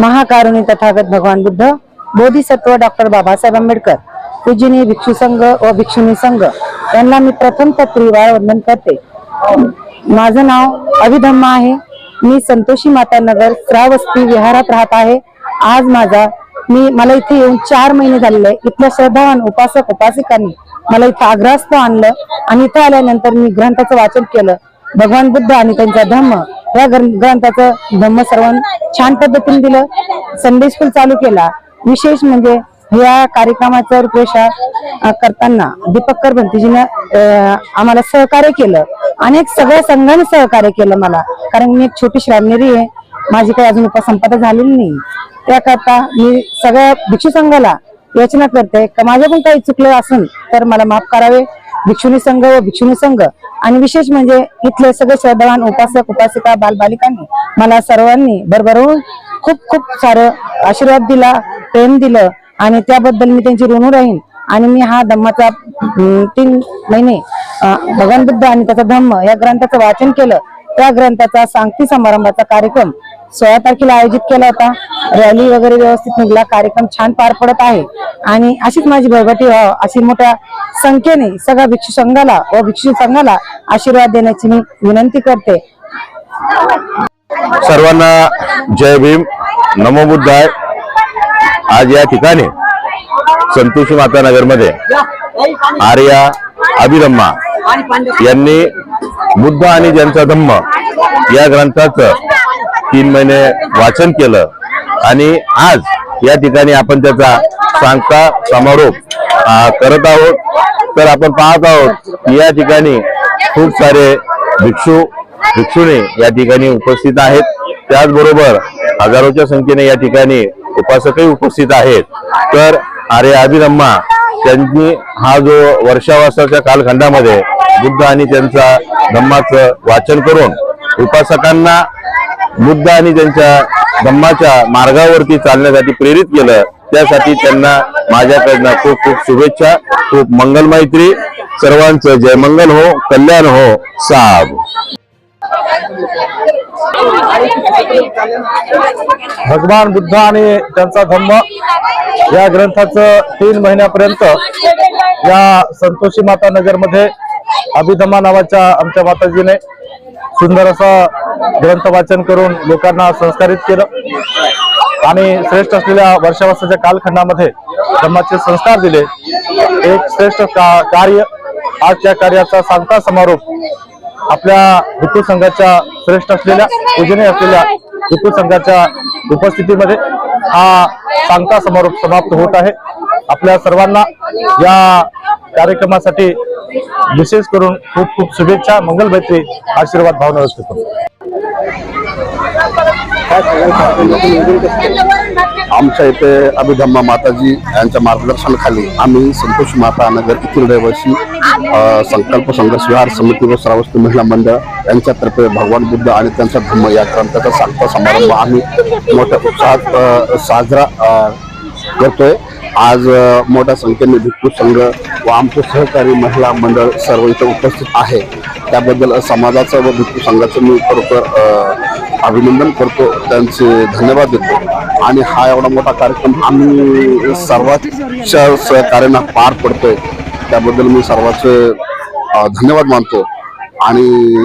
महाकारुणी तथागत भगवान बुद्ध बोधिसत्व डॉक्टर बाबासाहेब आंबेडकर पूजनीय भिक्षू संघ व भिक्षुणी संघ यांना मी प्रथम त्रिवार वंदन करते. माझं नाव अभिधम्मा आहे. मी संतोषी माता नगर श्रावस्ती विहारात राहत आहे. आज माझा मी मला इथे येऊन चार महिने झालेले इथल्या श्रद्धावान उपासक उपासिकांनी मला इथं आग्रहस्थ आणलं आणि इथं आल्यानंतर मी ग्रंथाचं वाचन केलं. भगवान बुद्ध आणि त्यांचा धम्म या ग्रंथाचं धम्मश्रवण छान पद्धतीने दिलं. संडे स्कूल चालू केला. विशेष म्हणजे या कार्यक्रमाचा रूपरेषा करताना दीपक्कर भंतीजीनं आम्हाला सहकार्य केलं. अनेक सगळ्या संघाने सहकार्य केलं मला. कारण मी एक छोटी श्रामनेरी आहे. माझी काही अजून उपसंपदा झालेली नाही. त्याकरता मी सगळ्या भिक्षू संघाला याचना करते. का माझ्याकडून काही चुकलं असेल तर मला माफ करावे. भिक्षुनी संघ व भिक्षुनी संघ. आणि विशेष म्हणजे इथले सगळे श्रद्धावान उपासक उपासिका बालबालिकांनी मला सर्वांनी भरभरून खूप खूप सारं आशीर्वाद दिला प्रेम दिलं आणि त्याबद्दल मी त्यांची ऋणू राहीन. आणि मी हा धम्माचा तीन महिने भगवान बुद्ध आणि त्याचा धम्म या ग्रंथाचं वाचन केलं. त्या ग्रंथाचा सांगती समारंभाचा कार्यक्रम सोळा तारखेला आयोजित केला होता. रॅली वगैरे व्यवस्थित निघला. कार्यक्रम छान पार पडत आहे. आणि अशीच माझी भरभटी व्हावं अशी मोठ्या संख्येने सगळ्या भिक्षू संघाला व भिक्षू संघाला आशीर्वाद देण्याची मी विनंती करते. सर्वांना जय भीम. नमो आज या ठिकाणी संतोषी माता नगरमध्ये आर्या अभिरम्मा यांनी बुद्ध आणि ज्यांचा धम्म या ग्रंथाचं तीन महिने वाचन केलं. आणि आज या ठिकाणी आपण त्याचा सांगता समारोप करत आहोत. तर आपण पाहत आहोत की या ठिकाणी खूप सारे भिक्षू भिक्षुणी या ठिकाणी उपस्थित आहेत. त्याचबरोबर हजारोच्या संख्येने या ठिकाणी उपासकही उपस्थित आहेत. तर आर्य अभिरम्मा त्यांनी हा जो वर्षावासाच्या कालखंडामध्ये बुद्ध आणि त्यांचा धम्माचं वाचन करून उपासकांना बुद्ध आणि त्यांच्या धम्माच्या मार्गावरती चालण्यासाठी प्रेरित केलं त्यासाठी त्यांना माझ्याकडनं खूप खूप शुभेच्छा खूप मंगल मैत्री. सर्वांचं जयमंगल हो कल्याण हो साब. भगवान बुद्ध आणि त्यांचा धम्म या ग्रंथाचं तीन महिन्यापर्यंत या संतोषी माता नगरमध्ये अभिधमा नावाच्या आमच्या माताजीने सुंदर असं ग्रंथ वाचन करून लोकांना संस्कारित केलं. आणि श्रेष्ठ असलेल्या वर्षावासाच्या कालखंडामध्ये धम्माचे संस्कार दिले. एक श्रेष्ठ का- कार्य आज त्या कार्याचा सांगता समारोप आपल्या भिक्खू संघाच्या श्रेष्ठ असलेल्या पूजने असलेल्या भिक्खू संघाच्या उपस्थितीमध्ये हा सांगता समारोप समाप्त होत आहे. आपल्या सर्वांना या कार्यक्रमासाठी विशेष करून खूप खूप शुभेच्छा मंगल मैत्री आशीर्वाद भावना व्यक्त करतो. आमच्या इथे अभिधम्मा माताजी यांच्या मार्गदर्शनाखाली आम्ही संतोष माता नगर येथील रहिवासी संकल्प संघर्ष विहार समिती व श्रावस्ती महिला मंडळ यांच्यातर्फे भगवान बुद्ध आणि त्यांचा धम्म या ग्रंथाचा सांगता समारंभ आम्ही मोठ्या उत्साहात साजरा करतोय. आज मोठ्या संख्येने भिक्खू संघ व आमचे सहकारी महिला मंडळ सर्व इथं उपस्थित आहे. त्याबद्दल समाजाचं व भिक्खू संघाचं मी खरोखर अभिनंदन करतो. त्यांचे धन्यवाद देतो. आणि हा एवढा मोठा कार्यक्रम आम्ही सर्वांच्या सहकार्यांना पार पडतोय. त्याबद्दल मी सर्वांचे धन्यवाद मानतो. आणि